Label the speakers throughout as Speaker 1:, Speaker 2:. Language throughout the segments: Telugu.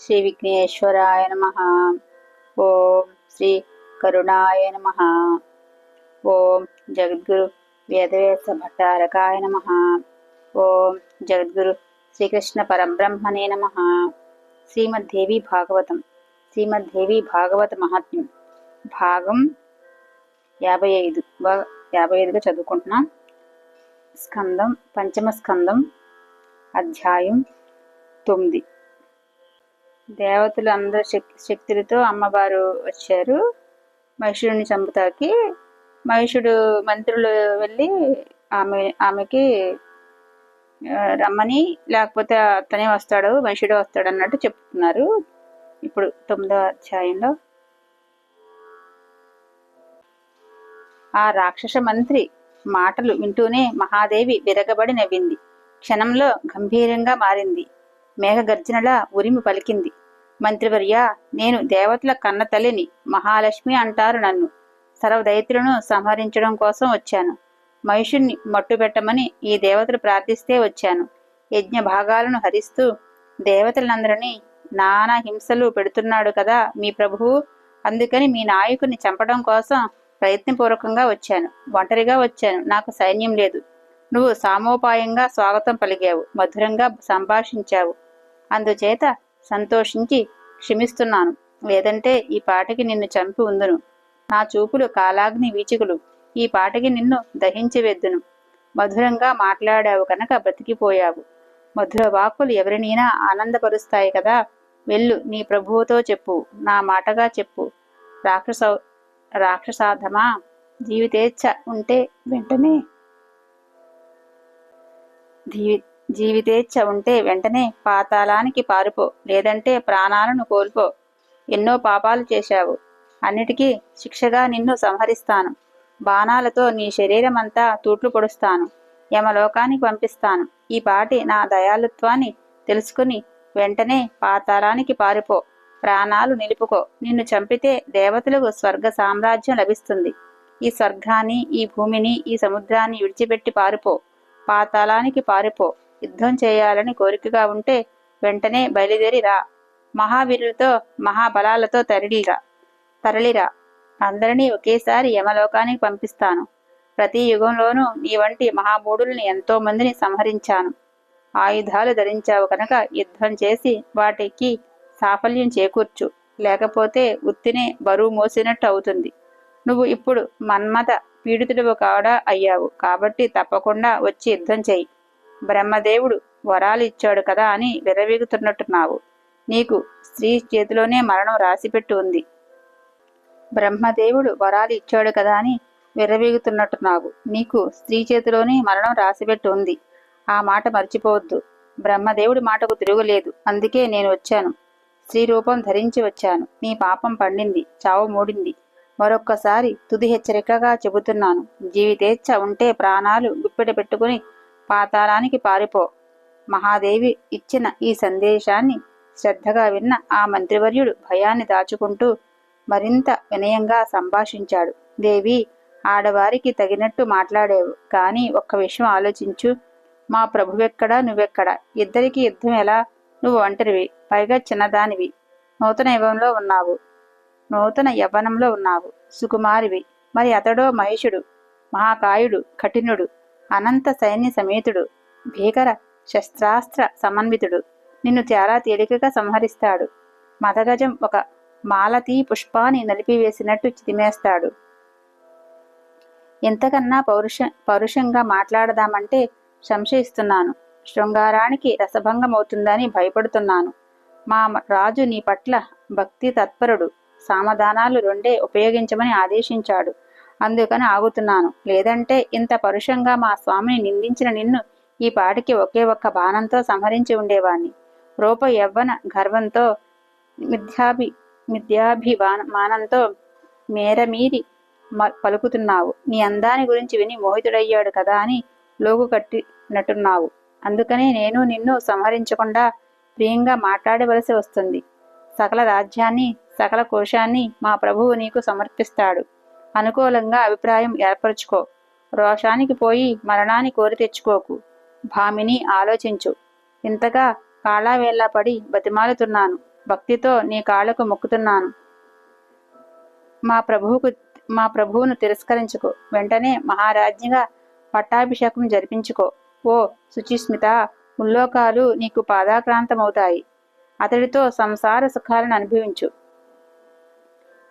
Speaker 1: శ్రీ విఘ్నేశ్వరాయ నమ. ఓం శ్రీ కరుణాయ నమ. ఓం జగద్గురు వేదవేత్త భట్టారకాయ నమ. ఓం జగద్గురు శ్రీకృష్ణ పరబ్రహ్మణే నమ. శ్రీమద్దేవి భాగవతం. శ్రీమద్దేవి భాగవత మహాత్మ్యం. భాగం యాభై ఐదు యాభై ఐదుగా చదువుకుంటున్నాం. స్కందం పంచమ స్కందం అధ్యాయం తొమ్మిది. దేవతలు అందరు శక్తి శక్తులతో అమ్మవారు వచ్చారు. మహిషుడిని చంపుతాకి. మహిషుడు మంత్రులు వెళ్ళి ఆమె ఆమెకి రమ్మని లేకపోతే అతనే వస్తాడు మహిషుడు వస్తాడు అన్నట్టు చెప్తున్నారు. ఇప్పుడు తొమ్మిదో అధ్యాయంలో. ఆ రాక్షస మంత్రి మాటలు వింటూనే మహాదేవి విరగబడి నవ్వింది. క్షణంలో గంభీరంగా మారింది. మేఘగర్జనలా ఉరిమి పలికింది. మంత్రివర్య నేను దేవతల కన్న తల్లిని మహాలక్ష్మి అంటారు నన్ను. సర్వదైత్రులను సంహరించడం కోసం వచ్చాను. మహిషుణ్ణి మట్టుబెట్టమని ఈ దేవతలు ప్రార్థిస్తే వచ్చాను. యజ్ఞ భాగాలను హరిస్తూ దేవతలందరినీ నానా హింసలు పెడుతున్నాడు కదా మీ ప్రభువు. అందుకని మీ నాయకుని చంపడం కోసం ప్రయత్నపూర్వకంగా వచ్చాను. ఒంటరిగా వచ్చాను. నాకు సైన్యం లేదు. నువ్వు సామోపాయంగా స్వాగతం పలిగావు మధురంగా సంభాషించావు. అందుచేత సంతోషించి క్షమిస్తున్నాను. లేదంటే ఈ పాటకి నిన్ను చంపి ఉందును. నా చూపులు కాలాగ్ని వీచికులు. ఈ పాటకి నిన్ను దహించి వెద్దును మధురంగా మాట్లాడావు కనుక బ్రతికిపోయావు. మధుర వాక్కులు ఎవరినైనా ఆనందపరుస్తాయి కదా? వెళ్ళు నీ ప్రభువుతో చెప్పు నా మాటగా చెప్పు. రాక్షస రాక్షసాధమా? జీవితేచ్ఛ ఉంటే వెంటనే జీవితేచ్ఛ ఉంటే వెంటనే పాతాళానికి పారిపో లేదంటే ప్రాణాలను కోల్పో. ఎన్నో పాపాలు చేశావు. అన్నిటికీ శిక్షగా నిన్ను సంహరిస్తాను. బాణాలతో నీ శరీరం అంతా తూట్లు పొడుస్తాను. యమలోకానికి పంపిస్తాను. ఈ పాటి నా దయాలుత్వాన్ని తెలుసుకుని వెంటనే పాతాళానికి పారిపో. ప్రాణాలు నిలుపుకో. నిన్ను చంపితే దేవతలకు స్వర్గ సామ్రాజ్యం లభిస్తుంది. ఈ స్వర్గాన్ని ఈ భూమిని ఈ సముద్రాన్ని విడిచిపెట్టి పారిపో. పాతాళానికి పారిపో. యుద్ధం చేయాలని కోరికగా ఉంటే వెంటనే బయలుదేరి రా. మహావీరులతో మహాబలాలతో తరలిరా. తరలిరా. అందరినీ ఒకేసారి యమలోకానికి పంపిస్తాను. ప్రతి యుగంలోనూ నీ వంటి మహామూఢుల్ని ఎంతో మందిని సంహరించాను. ఆయుధాలు ధరించావు కనుక యుద్ధం చేసి వాటికి సాఫల్యం చేకూర్చు. లేకపోతే ఉత్తినే బరువు మోసినట్టు అవుతుంది. నువ్వు ఇప్పుడు మన్మథ పీడితుడు కాడా అయ్యావు. కాబట్టి తప్పకుండా వచ్చి యుద్ధం చెయ్యి బ్రహ్మదేవుడు వరాలు ఇచ్చాడు కదా అని విరవీగుతున్నట్టున్నావు నీకు స్త్రీ చేతిలోనే మరణం రాసిపెట్టి ఉంది. బ్రహ్మదేవుడు వరాలు ఇచ్చాడు కదా అని విర్రవీగుతున్నట్టున్నావు. నీకు స్త్రీ చేతిలోనే మరణం రాసిపెట్టి ఉంది. ఆ మాట మర్చిపోవద్దు. బ్రహ్మదేవుడి మాటకు తిరుగులేదు. అందుకే నేను వచ్చాను. స్త్రీ రూపం ధరించి వచ్చాను. నీ పాపం పండింది. చావు మూడింది. మరొక్కసారి తుది హెచ్చరికగా చెబుతున్నాను. జీవితేచ్ఛ ఉంటే ప్రాణాలు గుప్పెట పెట్టుకుని పాతాళానికి పారిపో. మహాదేవి ఇచ్చిన ఈ సందేశాన్ని శ్రద్ధగా విన్న ఆ మంత్రివర్యుడు భయాన్ని దాచుకుంటూ మరింత వినయంగా సంభాషించాడు. దేవి ఆడవారికి తగినట్టు మాట్లాడేవు. కానీ ఒక్క విషయం ఆలోచించు. మా ప్రభువెక్కడా నువ్వెక్కడా? ఇద్దరికి యుద్ధం ఎలా? నువ్వు ఒంటరివి పైగా చిన్నదానివి. నూతన యుగంలో ఉన్నావు. నూతన యవ్వనంలో ఉన్నావు. సుకుమారివి. మరి అతడో మహిషుడు మహాకాయుడు కఠినుడు అనంత సైన్య సమేతుడు భీకర శస్త్రాస్త్ర సమన్వితుడు. నిన్ను చాలా తేలికగా సంహరిస్తాడు. మదగజం ఒక మాలతీ పుష్పాన్ని నలిపివేసినట్టు చితిమేస్తాడు ఎంతకన్నా పౌరుష పౌరుషంగా మాట్లాడదామంటే సంశయిస్తున్నాను. శృంగారానికి రసభంగం అవుతుందని భయపడుతున్నాను. మా రాజు నీ పట్ల భక్తి తత్పరుడు సామధానాలు రెండే ఉపయోగించమని ఆదేశించాడు. అందుకని ఆగుతున్నాను. లేదంటే ఇంత పరుషంగా మా స్వామిని నిందించిన నిన్ను ఈ పాటికి ఒకే ఒక్క బాణంతో సంహరించి ఉండేవాణ్ణి. రూప యవ్వన గర్వంతో మిథ్యాభి మిథ్యాభిమానంతో మేరమీరి మ- పలుకుతున్నావు. నీ అందాన్ని గురించి విని మోహితుడయ్యాడు కదా అని లోగు కట్టినట్టున్నావు. అందుకనే నేను నిన్ను సంహరించకుండా ప్రియంగా మాట్లాడవలసి వస్తుంది. సకల రాజ్యాన్ని సకల కోశాన్ని మా ప్రభువు నీకు సమర్పిస్తాడు. అనుకూలంగా అభిప్రాయం ఏర్పరచుకో. రోషానికి పోయి మరణాన్ని కోరి తెచ్చుకోకు. భామిని ఆలోచించు. ఇంతగా కాళావేళ్ళా పడి బతిమాలుతున్నాను. భక్తితో నీ కాళ్ళకు మొక్కుతున్నాను. మా ప్రభువుకు మా ప్రభువును తిరస్కరించుకో. వెంటనే మహారాజ్ఞిగా పట్టాభిషేకం జరిపించుకో. ఓ శుచిస్మిత ముల్లోకాలు నీకు పాదాక్రాంతమవుతాయి. అతడితో సంసార సుఖాలను అనుభవించు.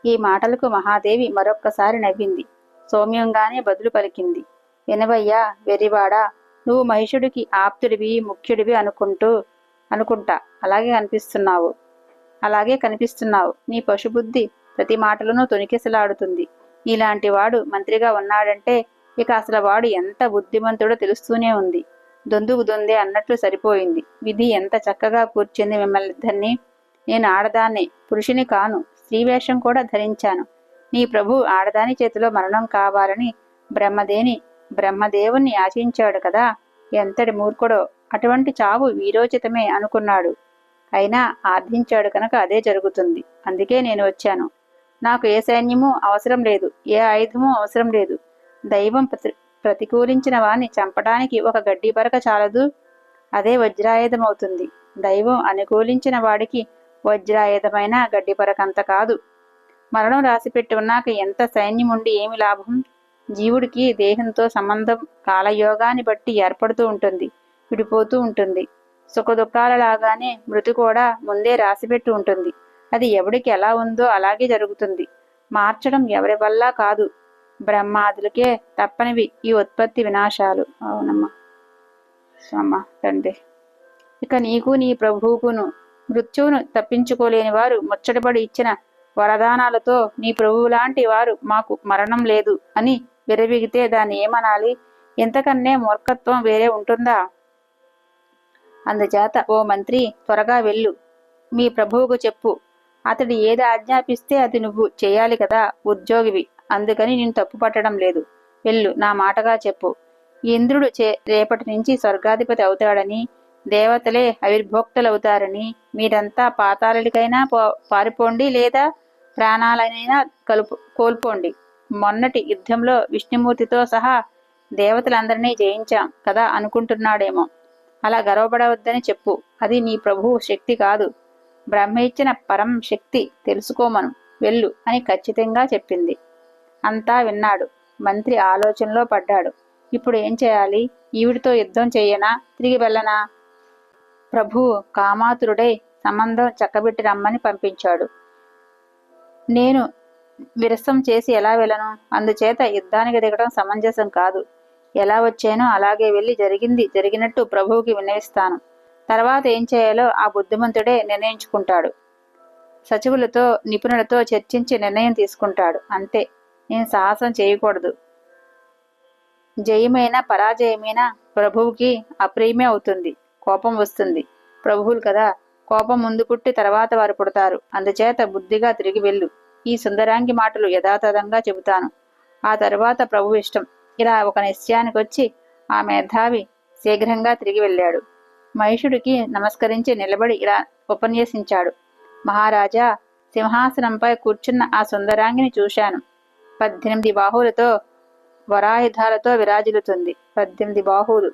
Speaker 1: ఈ మాటలకు మహాదేవి మరొక్కసారి నవ్వింది. సౌమ్యంగానే బదులు పలికింది. వినవయ్యా వెరివాడా నువ్వు మహిషుడికి ఆప్తుడివి ముఖ్యుడివి అనుకుంటూ అనుకుంటా. అలాగే కనిపిస్తున్నావు. అలాగే కనిపిస్తున్నావు. నీ పశుబుద్ధి ప్రతి మాటలోనూ తొనికెసలాడుతుంది ఇలాంటి వాడు మంత్రిగా ఉన్నాడంటే ఇక అసలు వాడు ఎంత బుద్ధిమంతుడో తెలుస్తూనే ఉంది. దొందుకు దొందే అన్నట్లు సరిపోయింది. విధి ఎంత చక్కగా కూర్చింది మిమ్మల్ని ఇద్దరిని. నేను ఆడదాన్ని పురుషుని కాను. స్త్రీవేషం కూడా ధరించాను. నీ ప్రభు ఆడదాని చేతిలో మరణం కావాలని బ్రహ్మదేని బ్రహ్మదేవుణ్ణి ఆశించాడు కదా ఎంతటి మూర్ఖుడో అటువంటి చావు వీరోచితమే అనుకున్నాడు. అయినా ఆర్థించాడు కనుక అదే జరుగుతుంది. అందుకే నేను వచ్చాను. నాకు ఏ సైన్యము అవసరం లేదు ఏ ఆయుధము అవసరం లేదు. దైవం ప్రతి ప్రతికూలించిన వాణ్ణి చంపడానికి ఒక గడ్డి పరక చాలదు అదే వజ్రాయుధం అవుతుంది దైవం అనుకూలించిన వాడికి వజ్రాయుధమైన గడ్డి పరకంత కాదు. మరణం రాసిపెట్టి ఉన్నాక ఎంత సైన్యం ఉండి ఏమి లాభం? జీవుడికి దేహంతో సంబంధం కాలయోగాన్ని బట్టి ఏర్పడుతూ ఉంటుంది విడిపోతూ ఉంటుంది. సుఖదుఖాల లాగానే మృతి కూడా ముందే రాసిపెట్టి ఉంటుంది. అది ఎవడికి ఎలా ఉందో అలాగే జరుగుతుంది. మార్చడం ఎవరి వల్ల కాదు. బ్రహ్మాదులకే తప్పనివి ఈ ఉత్పత్తి వినాశాలు. అవునమ్మా. అమ్మా తండ్రి ఇక నీకు నీ ప్రభువుకును మృత్యువును తప్పించుకోలేని వారు ముచ్చటపడి ఇచ్చిన వరదానాలతో నీ ప్రభువు లాంటి వారు మాకు మరణం లేదు అని విరవిగితే దాన్ని ఏమనాలి? ఇంతకన్నే మూర్ఖత్వం వేరే ఉంటుందా? అందుచేత ఓ మంత్రి త్వరగా వెళ్ళు. మీ ప్రభువుకు చెప్పు. అతడు ఏది ఆజ్ఞాపిస్తే అది నువ్వు చేయాలి కదా ఉద్యోగివి. అందుకని నేను తప్పు పట్టడం లేదు. వెళ్ళు నా మాటగా చెప్పు. ఇంద్రుడు చే రేపటి నుంచి స్వర్గాధిపతి అవుతాడని దేవతలే ఆవిర్భోక్తలవుతారని మీరంతా పాతాళుడికైనా పారిపోండి లేదా ప్రాణాలనైనా కలుపు కోల్పోండి. మొన్నటి యుద్ధంలో విష్ణుమూర్తితో సహా దేవతలందరినీ జయించాం కదా అనుకుంటున్నాడేమో. అలా గర్వపడవద్దని చెప్పు. అది నీ ప్రభువు శక్తి కాదు. బ్రహ్మ ఇచ్చిన పరం శక్తి తెలుసుకోమను వెళ్ళు అని ఖచ్చితంగా చెప్పింది. అంతా విన్నాడు. మంత్రి ఆలోచనలో పడ్డాడు. ఇప్పుడు ఏం చేయాలి? ఈవిడితో యుద్ధం చేయనా? తిరిగి వెళ్ళనా? ప్రభు కామాతురుడై సంబంధం చక్కబెట్టి రమ్మని పంపించాడు. నేను విరసం చేసి ఎలా వెళ్ళను? అందుచేత యుద్ధానికి దిగడం సమంజసం కాదు. ఎలా వచ్చానో అలాగే వెళ్ళి జరిగింది జరిగినట్టు ప్రభువుకి వినవిస్తాను తర్వాత ఏం చేయాలో ఆ బుద్ధిమంతుడే నిర్ణయించుకుంటాడు. సచివులతో నిపుణులతో చర్చించి నిర్ణయం తీసుకుంటాడు. అంతే నేను సాహసం చేయకూడదు. జయమైన పరాజయమైన ప్రభువుకి అప్రియమే అవుతుంది. కోపం వస్తుంది. ప్రభువులు కదా కోపం ముందు పుట్టి తర్వాత వారు పుడతారు. అందుచేత బుద్ధిగా తిరిగి వెళ్ళు. ఈ సుందరాంగి మాటలు యథాతథంగా చెబుతాను. ఆ తర్వాత ప్రభు ఇష్టం. ఇలా ఒక నిశ్చయానికి వచ్చి ఆ మేధావి శీఘ్రంగా తిరిగి వెళ్ళాడు. మహిషుడికి నమస్కరించి నిలబడి ఇలా ఉపన్యసించాడు. మహారాజా సింహాసనంపై కూర్చున్న ఆ సుందరాంగిని చూశాను. పద్దెనిమిది బాహువులతో వరాయుధాలతో విరాజిల్లుతుంది. పద్దెనిమిది బాహువులు.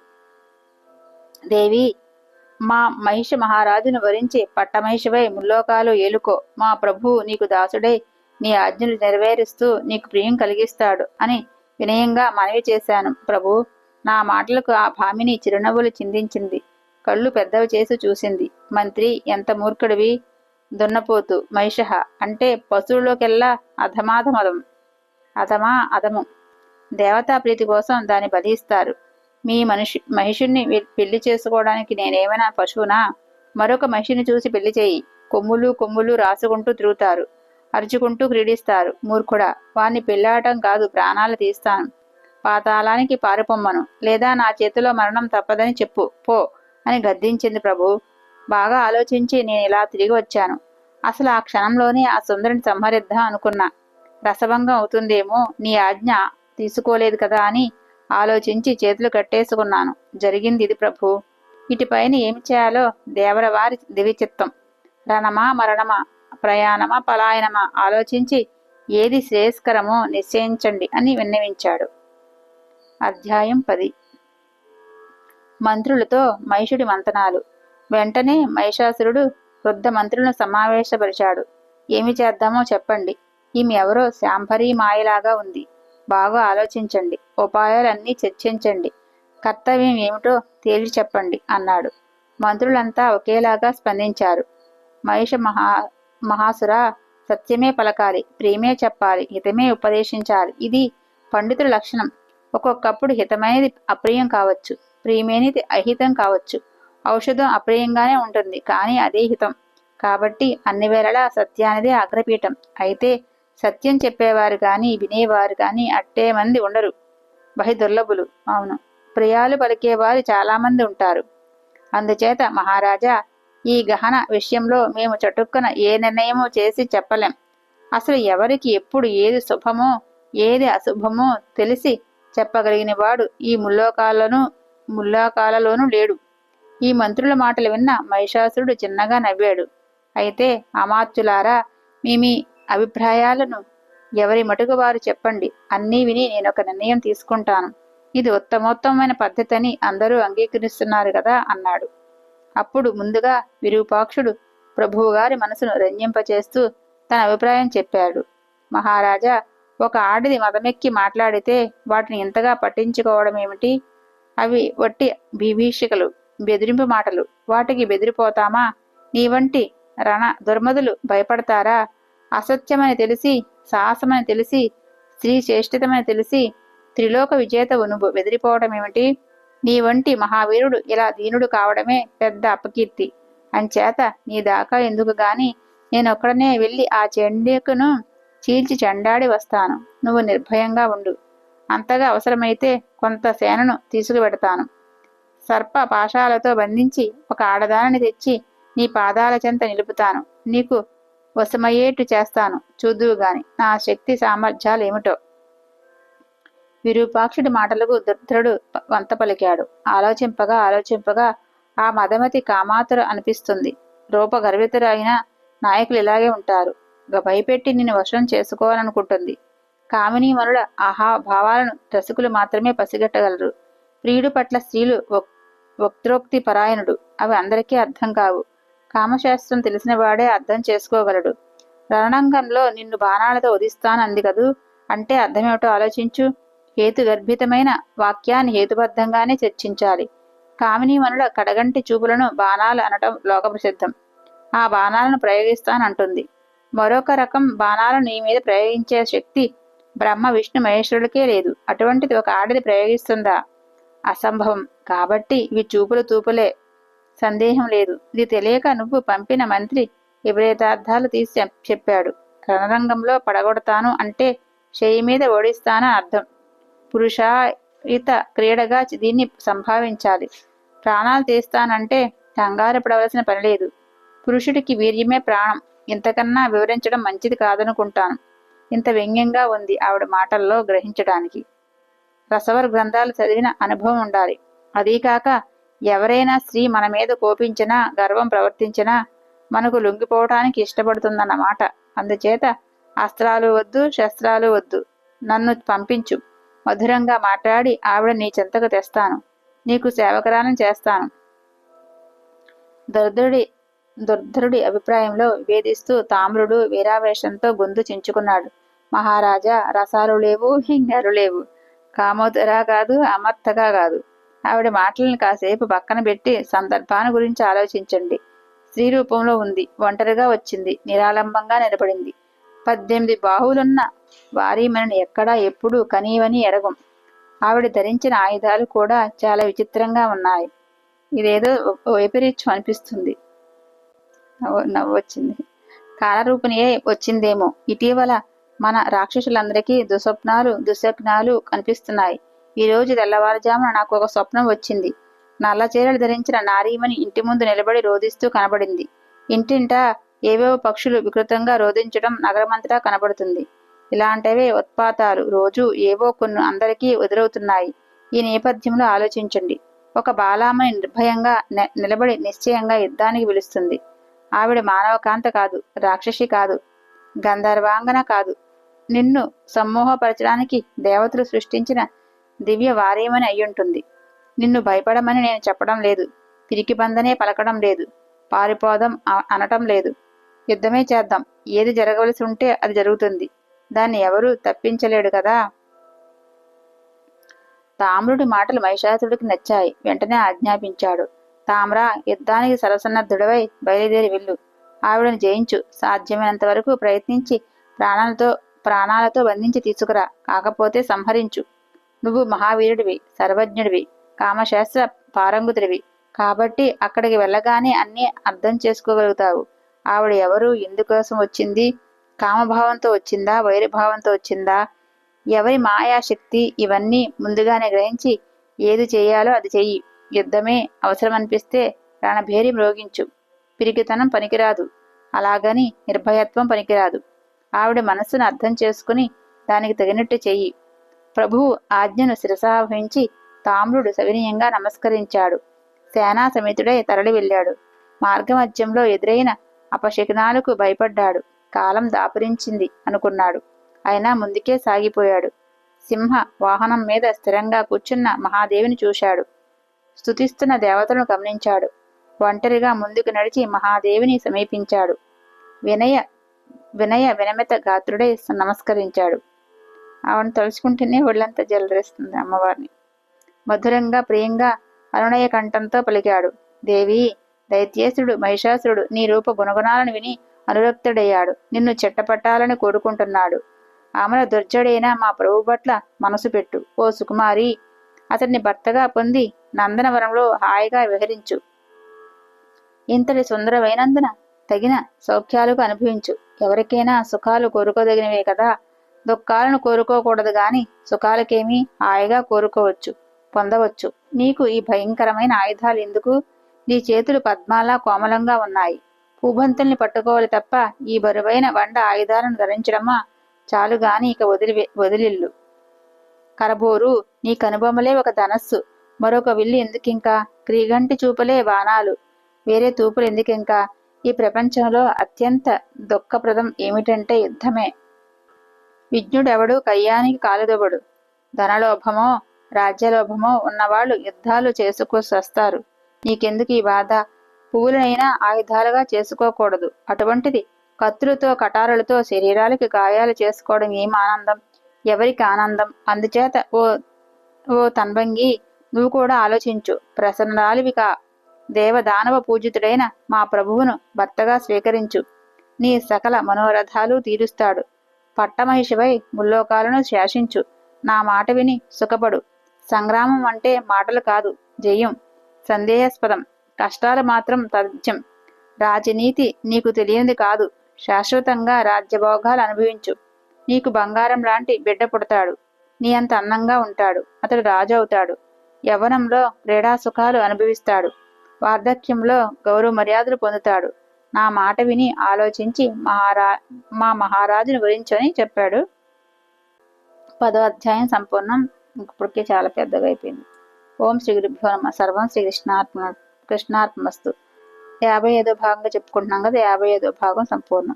Speaker 1: దేవి మా మహిష మహారాజును వరించి పట్టమహిషవై ముల్లోకాలు ఏలుకో. మా ప్రభువు నీకు దాసుడై నీ ఆజ్ఞలు నెరవేరుస్తూ నీకు ప్రియం కలిగిస్తాడు అని వినయంగా మనవి చేశాను. ప్రభు నా మాటలకు ఆ భామిని చిరునవ్వులు చిందించింది. కళ్ళు పెద్దవి చేసి చూసింది. మంత్రి ఎంత మూర్ఖుడివి? దున్నపోతు మహిష అంటే పశువులోకెల్లా అధమాధమదం. అధమా అధము. దేవతా ప్రీతి కోసం దాన్ని బలిస్తారు మీ మనిషి మహిషుణ్ణి పెళ్ళి చేసుకోవడానికి నేనేమైనా పశువునా? మరొక మహిషిని చూసి పెళ్ళి చేయి. కొమ్ములు కొమ్ములు రాసుకుంటూ తిరుగుతారు. అరుచుకుంటూ క్రీడిస్తారు. మూర్ఖుడా వాణ్ణి పెళ్ళాడటం కాదు ప్రాణాలు తీస్తాను. పాతాళానికి పారిపొమ్మను. లేదా నా చేతిలో మరణం తప్పదని చెప్పు. పో అని గద్దించింది ప్రభు. బాగా ఆలోచించి నేను ఇలా తిరిగి వచ్చాను. అసలు ఆ క్షణంలోనే ఆ సుందరిని సంహరిద్దాం అనుకున్నా. రసభంగం అవుతుందేమో నీ ఆజ్ఞ తీసుకోలేదు కదా అని ఆలోచించి చేతులు కట్టేసుకున్నాను. జరిగింది ఇది ప్రభు. ఇటుపైన ఏమి చేయాలో దేవరవారి దివిచిత్తం. రణమా మరణమా? ప్రయాణమా పలాయనమా? ఆలోచించి ఏది శ్రేయస్కరమో నిశ్చయించండి అని విన్నవించాడు. అధ్యాయం పది. మంత్రులతో మహిషుడి మంతనాలు. వెంటనే మహిషాసురుడు వృద్ధ మంత్రులను సమావేశపరిచాడు. ఏమి చేద్దామో చెప్పండి. ఈమె ఎవరో శాంభరీ మాయలాగా ఉంది. బాగా ఆలోచించండి. ఉపాయాలన్నీ చర్చించండి. కర్తవ్యం ఏమిటో తేల్చి చెప్పండి అన్నాడు. మంత్రులంతా ఒకేలాగా స్పందించారు. మహిష మహా మహాసుర సత్యమే పలకాలి ప్రేమే చెప్పాలి హితమే ఉపదేశించాలి. ఇది పండితుల లక్షణం. ఒక్కొక్కప్పుడు హితమైనది అప్రియం కావచ్చు ప్రియమైనది అహితం కావచ్చు. ఔషధం అప్రియంగానే ఉంటుంది కానీ అదే హితం. కాబట్టి అన్ని వేళలా సత్యానిదే అగ్రపీఠం. అయితే సత్యం చెప్పేవారు కానీ వినేవారు కానీ అట్టే మంది ఉండరు. బహి దుర్లభులు. అవును. ప్రియాలు పలికేవారు చాలామంది ఉంటారు. అందుచేత మహారాజా ఈ గహన విషయంలో మేము చటుక్కున ఏ నిర్ణయమో చేసి చెప్పలేం. అసలు ఎవరికి ఎప్పుడు ఏది శుభమో ఏది అశుభమో తెలిసి చెప్పగలిగిన వాడు ఈ ముల్లోకాలను ముల్లోకాలలోనూ లేడు. ఈ మంత్రుల మాటలు విన్న మహిషాసురుడు చిన్నగా నవ్వాడు. అయితే అమాత్యులారా మీ మీ అభిప్రాయాలను ఎవరి మటుకు వారు చెప్పండి. అన్నీ విని నేను ఒక నిర్ణయం తీసుకుంటాను. ఇది ఉత్తమోత్తమైన పద్ధతి అని అందరూ అంగీకరిస్తున్నారు కదా అన్నాడు. అప్పుడు ముందుగా విరూపాక్షుడు ప్రభువు గారి మనసును రంజింపచేస్తూ తన అభిప్రాయం చెప్పాడు. మహారాజా ఒక ఆడిది మదమెక్కి మాట్లాడితే వాటిని ఇంతగా పట్టించుకోవడం ఏమిటి అవి వట్టి విభీషికలు బెదిరింపు మాటలు. వాటికి బెదిరిపోతామా? నీ వంటి రణ దుర్మదులు భయపడతారా? అసత్యమని తెలిసి సాహసమని తెలిసి స్త్రీ చేష్టితమని తెలిసి త్రిలోక విజేతవు నువ్వు బెదిరిపోవడం ఏమిటి నీ వంటి మహావీరుడు ఇలా దీనుడు కావడమే పెద్ద అపకీర్తి. అంచేత నీ దాకా ఎందుకు గాని నేనొక్కడనే వెళ్ళి ఆ చెండికును చీల్చి చెండాడి వస్తాను. నువ్వు నిర్భయంగా ఉండు. అంతగా అవసరమైతే కొంత సేనను తీసుకువెడతాను. సర్ప పాశాలతో బంధించి ఒక ఆడదానిని తెచ్చి నీ పాదాల చెంత నిలుపుతాను. నీకు వశమయ్యేట్టు చేస్తాను. చూద్దువు గాని నా శక్తి సామర్థ్యాలు ఏమిటో విరూపాక్షుడి మాటలకు దుర్ధరుడు వంత పలికాడు ఆలోచింపగా ఆలోచింపగా ఆ మదమతి కామాతుర అనిపిస్తుంది. రూపగర్వితురు అయిన నాయకులు ఇలాగే ఉంటారు. భయపెట్టి నిన్ను వశం చేసుకోవాలనుకుంటుంది. కామిని మనుల ఆహా భావాలను రసికులు మాత్రమే పసిగట్టగలరు. ప్రియుడు పట్ల స్త్రీలు వక్త్రోక్తి పరాయణుడు అవి అందరికీ అర్థం కావు. కామశాస్త్రం తెలిసిన వాడే అర్థం చేసుకోగలడు. రణరంగంలో నిన్ను బాణాలతో ఉదిస్తానంది కదూ? అంటే అర్థమేమిటో ఆలోచించు. హేతుగర్భితమైన వాక్యాన్ని హేతుబద్ధంగానే చర్చించాలి. కామినీమనుల కడగంటి చూపులను బాణాలు అనటం లోకప్రసిద్ధం. ఆ బాణాలను ప్రయోగిస్తానంటుంది. మరొక రకం బాణాలను నీ మీద ప్రయోగించే శక్తి బ్రహ్మ విష్ణు మహేశ్వరుడికే లేదు. అటువంటిది ఒక ఆడది ప్రయోగిస్తుందా? అసంభవం. కాబట్టి ఇవి చూపులు తూపులే. సందేహం లేదు. ఇది తెలియక నువ్వు పంపిన మంత్రి విపరీతార్థాలు తీసి చెప్పాడు. రణరంగంలో పడగొడతాను అంటే చేయి మీద ఓడిస్తానని అర్థం. పురుషాయుత క్రీడగా దీన్ని సంభావించాలి. ప్రాణాలు తీస్తానంటే కంగారు పడవలసిన పని లేదు. పురుషుడికి వీర్యమే ప్రాణం. ఇంతకన్నా వివరించడం మంచిది కాదనుకుంటాను. ఇంత వ్యంగ్యంగా ఉంది ఆవిడ మాటల్లో గ్రహించడానికి. రసవర్ గ్రంథాలు చదివిన అనుభవం ఉండాలి. అదీకాక ఎవరైనా స్త్రీ మన మీద కోపించినా గర్వం ప్రవర్తించినా మనకు లొంగిపోవటానికి ఇష్టపడుతుందన్నమాట. అందుచేత అస్త్రాలు వద్దు శస్త్రాలు వద్దు. నన్ను పంపించు. మధురంగా మాట్లాడి ఆవిడ నీ చెంతకు తెస్తాను. నీకు సేవకరానం చేస్తాను. దుర్ధుడి దుర్ధరుడి అభిప్రాయంలో వేధిస్తూ తామ్రుడు వీరావేశంతో గొంతు చించుకున్నాడు. మహారాజా రసాలు లేవు హింగారు లేవు. కామోదరా కాదు అమర్థగా కాదు. ఆవిడ మాటలను కాసేపు పక్కన పెట్టి సందర్భాన్ని గురించి ఆలోచించండి. స్త్రీ రూపంలో ఉంది. ఒంటరిగా వచ్చింది. నిరాలంబంగా నిలబడింది. పద్దెనిమిది బాహువులున్న వారీమణిని ఎక్కడా ఎప్పుడూ కనీవని ఎరగం. ఆవిడ ధరించిన ఆయుధాలు కూడా చాలా విచిత్రంగా ఉన్నాయి. ఇదేదో వైపరీత్యం అనిపిస్తుంది. నవ్వు వచ్చింది. కాలరూపిణియే వచ్చిందేమో. ఇటీవల మన రాక్షసులందరికీ దుస్వప్నాలు దుశగ్నాలు కనిపిస్తున్నాయి. ఈ రోజు తెల్లవారుజామున నాకు ఒక స్వప్నం వచ్చింది. నల్ల చీరలు ధరించిన నారీమణి ఇంటి ముందు నిలబడి రోధిస్తూ కనబడింది. ఇంటింటా ఏవేవో పక్షులు వికృతంగా రోధించడం నగరమంతటా కనబడుతుంది. ఇలాంటివే ఉత్పాతాలు రోజు ఏవో కొన్ని అందరికీ ఎదురవుతున్నాయి. ఈ నేపథ్యంలో ఆలోచించండి. ఒక బాలామని నిర్భయంగా నిలబడి నిశ్చయంగా యుద్ధానికి పిలుస్తుంది. ఆవిడ మానవకాంత కాదు రాక్షసి కాదు గంధర్వాంగన కాదు. నిన్ను సమ్మోహపరచడానికి దేవతలు సృష్టించిన దివ్య వారేమని అయ్యుంటుంది. నిన్ను భయపడమని నేను చెప్పడం లేదు. పిరికి బందనే పలకడం లేదు. పారిపోదాం అనటం లేదు. యుద్ధమే చేద్దాం. ఏది జరగవలసి ఉంటే అది జరుగుతుంది. దాన్ని ఎవరూ తప్పించలేడు కదా? తామ్రుడి మాటలు మహిషాసుడికి నచ్చాయి. వెంటనే ఆజ్ఞాపించాడు. తామ్ర యుద్ధానికి సరసన్నద్ధుడవై బయలుదేరి వెళ్ళు. ఆవిడను జయించు. సాధ్యమైనంత వరకు ప్రయత్నించి ప్రాణాలతో ప్రాణాలతో బంధించి తీసుకురా. కాకపోతే సంహరించు. నువ్వు మహావీరుడివి సర్వజ్ఞుడివి కామశాస్త్ర పారంగుతుడివి. కాబట్టి అక్కడికి వెళ్ళగానే అన్నీ అర్థం చేసుకోగలుగుతావు. ఆవిడ ఎవరు ఎందుకోసం వచ్చింది కామభావంతో వచ్చిందా వైరభావంతో వచ్చిందా? ఎవరి మాయాశక్తి? ఇవన్నీ ముందుగానే గ్రహించి ఏది చేయాలో అది చెయ్యి. యుద్ధమే అవసరమనిపిస్తే రణభేరి మ్రోగించు. పిరికితనం పనికిరాదు. అలాగని నిర్భయత్వం పనికిరాదు. ఆవిడ మనస్సును అర్థం చేసుకుని దానికి తగినట్టు చెయ్యి. ప్రభువు ఆజ్ఞను శిరసావహించి తామ్రుడు సవినీయంగా నమస్కరించాడు. సేనా సమితుడే తరలి వెళ్ళాడు. మార్గమధ్యంలో ఎదురైన అపశకునాలకు భయపడ్డాడు. కాలం దాపురించింది అనుకున్నాడు. అయినా ముందుకే సాగిపోయాడు. సింహ వాహనం మీద స్థిరంగా కూర్చున్న మహాదేవిని చూశాడు. స్తుతిస్తున్న దేవతలను గమనించాడు. ఒంటరిగా ముందుకు నడిచి మహాదేవిని సమీపించాడు. వినయ వినయ వినమిత గాత్రుడై నమస్కరించాడు. ఆమెను తలుచుకుంటేనే ఒళ్ళంతా జలరేస్తుంది అమ్మవారిని. మధురంగా ప్రియంగా అనునయ కంఠంతో పలికాడు. దేవి దైత్యేశుడు మహిషాసురుడు నీ రూప గుణగుణాలను విని అనురక్తుడయ్యాడు. నిన్ను చెట్టపట్టాలని కోరుకుంటున్నాడు. ఆమెల దుర్జడైన మా ప్రభు పట్ల మనసు పెట్టు. ఓ సుకుమారి అతన్ని భర్తగా పొంది నందనవనంలో హాయిగా విహరించు. ఇంతటి సుందరమైనందున తగిన సౌఖ్యాలకు అనుభవించు. ఎవరికైనా సుఖాలు కోరుకోదగినవే కదా దుఃఖాలను కోరుకోకూడదు గాని సుఖాలకేమీ హాయిగా కోరుకోవచ్చు పొందవచ్చు. నీకు ఈ భయంకరమైన ఆయుధాలు ఎందుకు? నీ చేతులు పద్మాలా కోమలంగా ఉన్నాయి. పూబంతుల్ని పట్టుకోవాలి తప్ప ఈ బరువైన వండ ఆయుధాలను ధరించడమా? చాలు గాని ఇక వదిలి వదిలిల్లు. కరబోరు నీ కనుబొమ్మలే ఒక ధనస్సు. మరొక విల్లు ఎందుకింకా? క్రీగంటి చూపలే బాణాలు. వేరే తూపులు ఎందుకింకా? ఈ ప్రపంచంలో అత్యంత దుఃఖప్రదం ఏమిటంటే యుద్ధమే. విజ్ఞుడెవడు? కయ్యానికి కాలుదొబడు. ధనలోభమో రాజ్యలోభమో ఉన్నవాళ్ళు యుద్ధాలు చేసుకొస్తారు నీకెందుకు ఈ బాధ? పువ్వులనైనా ఆయుధాలుగా చేసుకోకూడదు. అటువంటిది కత్తులతో కటారులతో శరీరాలకి గాయాలు చేసుకోవడం ఏం ఆనందం? ఎవరికి ఆనందం? అందుచేత ఓ ఓ తన్వంగి నువ్వు కూడా ఆలోచించు. ప్రసన్నరాలివికా దేవదానవ పూజితుడైన మా ప్రభువును భర్తగా స్వీకరించు. నీ సకల మనోరథాలు తీరుస్తాడు. పట్టమహిషివై ముల్లోకాలను శాసించు. నా మాట విని సుఖపడు. సంగ్రామం అంటే మాటలు కాదు జయం. సందేహాస్పదం. కష్టాలు మాత్రం తథ్యం. రాజనీతి నీకు తెలియనిది కాదు. శాశ్వతంగా రాజ్యభోగాలు అనుభవించు. నీకు బంగారం లాంటి బిడ్డ పుడతాడు. నీ అంత అందంగా ఉంటాడు. అతడు రాజు అవుతాడు. యవ్వనంలో క్రీడా సుఖాలు అనుభవిస్తాడు. వార్ధక్యంలో గౌరవ మర్యాదలు పొందుతాడు. నా మాట విని ఆలోచించి మహారా మా మహారాజుని గురించని చెప్పాడు. పదో అధ్యాయం సంపూర్ణం ఇప్పటికే చాలా పెద్దగా అయిపోయింది. ఓం శ్రీ గురుభ్యో నమ. సర్వం శ్రీ కృష్ణార్పణ కృష్ణార్పణస్తు యాభై ఐదో భాగంగా చెప్పుకుంటున్నాం కదా యాభై ఐదో భాగం సంపూర్ణం.